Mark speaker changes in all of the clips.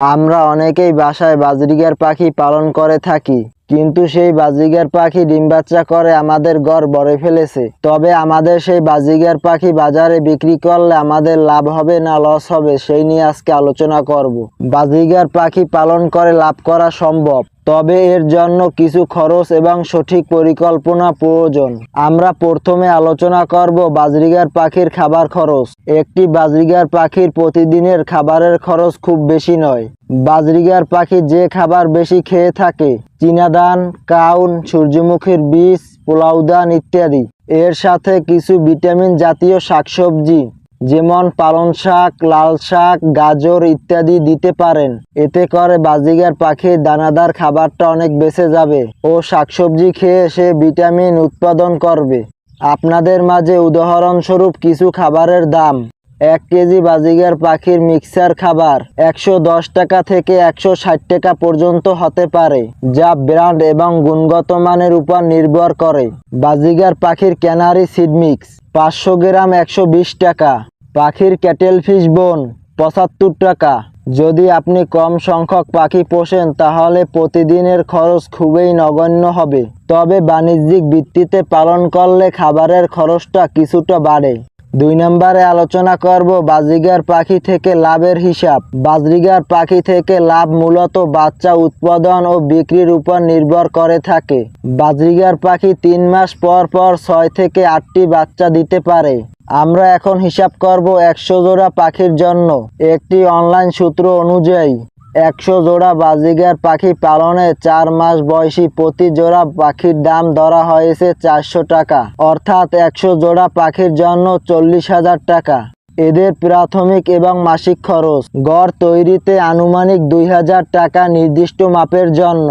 Speaker 1: আমরা অনেকেই বাসায় বাজরিগার পাখি পালন করে থাকি। কিন্তু সেই বাজিগার পাখি ডিম বাচ্চা করে আমাদের গড় ভরে ফেলেছে। তবে আমাদের সেই বাজিগার পাখি বাজারে বিক্রি করলে আমাদের লাভ হবে না, লস হবে, সেই নিয়ে আজকে আলোচনা করব। বাজিগার পাখি পালন করে লাভ করা সম্ভব, তবে এর জন্য কিছু খরচ এবং সঠিক পরিকল্পনা প্রয়োজন। আমরা প্রথমে আলোচনা করব বাজরিগার পাখির খাবার খরচ। একটি বাজরিগার পাখির প্রতিদিনের খাবারের খরচ খুব বেশি নয়। বাজরিগার পাখি যে খাবার বেশি খেয়ে থাকে, চীনাদান, কাউন, সূর্যমুখীর বীজ পোলাউদান ইত্যাদি। এর সাথে কিছু ভিটামিন জাতীয় শাকসবজি, যেমন পালং শাক, লাল শাক, গাজর ইত্যাদি দিতে পারেন। এতে করে বাজিগার পাখির দানাদার খাবারটা অনেক বেঁচে যাবে ও শাকসবজি খেয়ে সে ভিটামিন উৎপাদন করবে। আপনাদের মাঝে উদাহরণস্বরূপ কিছু খাবারের দাম। এক কেজি বাজিগার পাখির মিক্সার খাবার একশো দশ টাকা থেকে একশো ষাট টাকা পর্যন্ত হতে পারে, যা ব্র্যান্ড এবং গুণগত মানের উপর নির্ভর করে। বাজিগার পাখির ক্যানারি সিড মিক্স, পাঁচশো গ্রাম একশো বিশ টাকা। পাখির ক্যাটেল ফিশ বোন, পঁচাত্তর টাকা। যদি আপনি কম সংখ্যক পাখি পোষেন, তাহলে প্রতিদিনের খরচ খুবই নগণ্য হবে। তবে বাণিজ্যিক ভিত্তিতে পালন করলে খাবারের খরচটা কিছুটা বাড়ে। দুই নম্বরে আলোচনা করব বাজরিগার পাখি থেকে লাভের হিসাব। বাজরিগার পাখি থেকে লাভ মূলত বাচ্চা উৎপাদন ও বিক্রির উপর নির্ভর করে থাকে। বাজরিগার পাখি তিন মাস পর পর ছয় থেকে আটটি বাচ্চা দিতে পারে। আমরা এখন হিসাব করব একশো জোড়া পাখির জন্য। একটি অনলাইন সূত্র অনুযায়ী একশো জোড়া বাজিগার পাখি পালনে চার মাস বয়সী প্রতি জোড়া পাখির দাম ধরা হয়েছে চারশো টাকা। অর্থাৎ একশো জোড়া পাখির জন্য চল্লিশ হাজার টাকা। এদের প্রাথমিক এবং মাসিক খরচ। গড় তৈরিতে আনুমানিক দুই হাজার টাকা নির্দিষ্ট মাপের জন্য।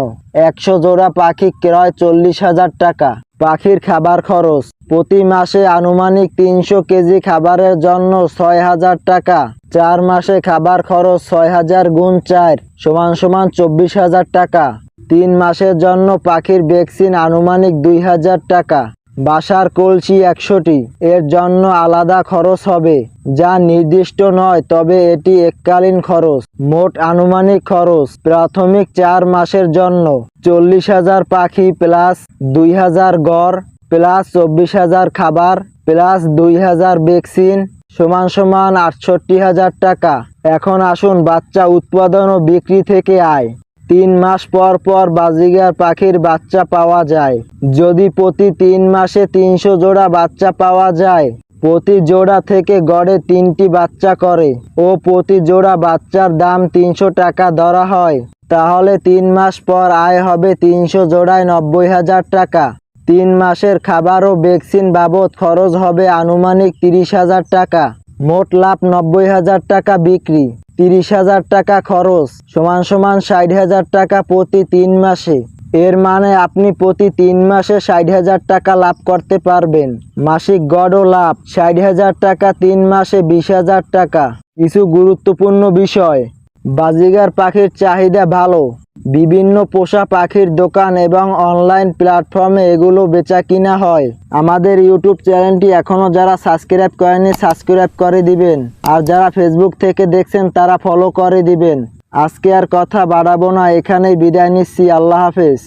Speaker 1: একশো জোড়া পাখি ক্রয় চল্লিশ হাজার টাকা। পাখির খাবার খরচ। প্রতি মাসে আনুমানিক তিনশো কেজি খাবারের জন্য ছয় হাজার টাকা। চার মাসে খাবার খরচ ছয় হাজার গুণ চার সমান সমান চব্বিশ হাজার টাকা। তিন মাসের জন্য পাখির ভ্যাকসিন আনুমানিক দুই হাজার টাকা। বাসার কলসি একশোটি। এর জন্য আলাদা খরচ হবে, যা নির্দিষ্ট নয়, তবে এটি এককালীন খরচ। মোট আনুমানিক খরচ প্রাথমিক চার মাসের জন্য চল্লিশ হাজার পাখি প্লাস দুই হাজার গড়, প্লাস চব্বিশ হাজার খাবার, প্লাস দুই হাজার ভ্যাকসিন, সমান সমান আটষট্টি হাজার টাকা। এখন আসুন বাচ্চা উৎপাদন ও বিক্রি থেকে আয়। তিন মাস পর পর বাজিগার পাখির বাচ্চা পাওয়া যায়। যদি প্রতি তিন মাসে তিনশো জোড়া বাচ্চা পাওয়া যায়, প্রতি জোড়া থেকে গড়ে তিনটি বাচ্চা করে ও প্রতি জোড়া বাচ্চার দাম তিনশো টাকা ধরা হয়, তাহলে তিন মাস পর আয় হবে তিনশো জোড়ায় নব্বই হাজার টাকা। তিন মাসের খাবার ও ভ্যাকসিন বাবদ খরচ হবে আনুমানিক তিরিশ হাজার টাকা। মোট লাভ নব্বই হাজার টাকা বিক্রি, তিরিশ হাজার টাকা খরচ, সমান সমান ষাট হাজার টাকা প্রতি তিন মাসে। এর মানে আপনি প্রতি তিন মাসে ষাট হাজার টাকা লাভ করতে পারবেন। মাসিক গড় ও লাভ, ষাট হাজার টাকা তিন মাসে বিশ হাজার টাকা। কিছু গুরুত্বপূর্ণ বিষয়। বাজিগার পাখির চাহিদা ভালো। বিভিন্ন পোষা পাখির দোকান এবং অনলাইন প্ল্যাটফর্মে এগুলো বেচা কিনা হয়। আমাদের ইউটিউব চ্যানেলটি এখনও যারা সাবস্ক্রাইব করেনি সাবস্ক্রাইব করে দিবেন। আর যারা ফেসবুক থেকে দেখছেন, তারা ফলো করে দিবেন। আজকে আর কথা বাড়াবো না, এখানেই বিদায় নিচ্ছি। আল্লাহ হাফেজ।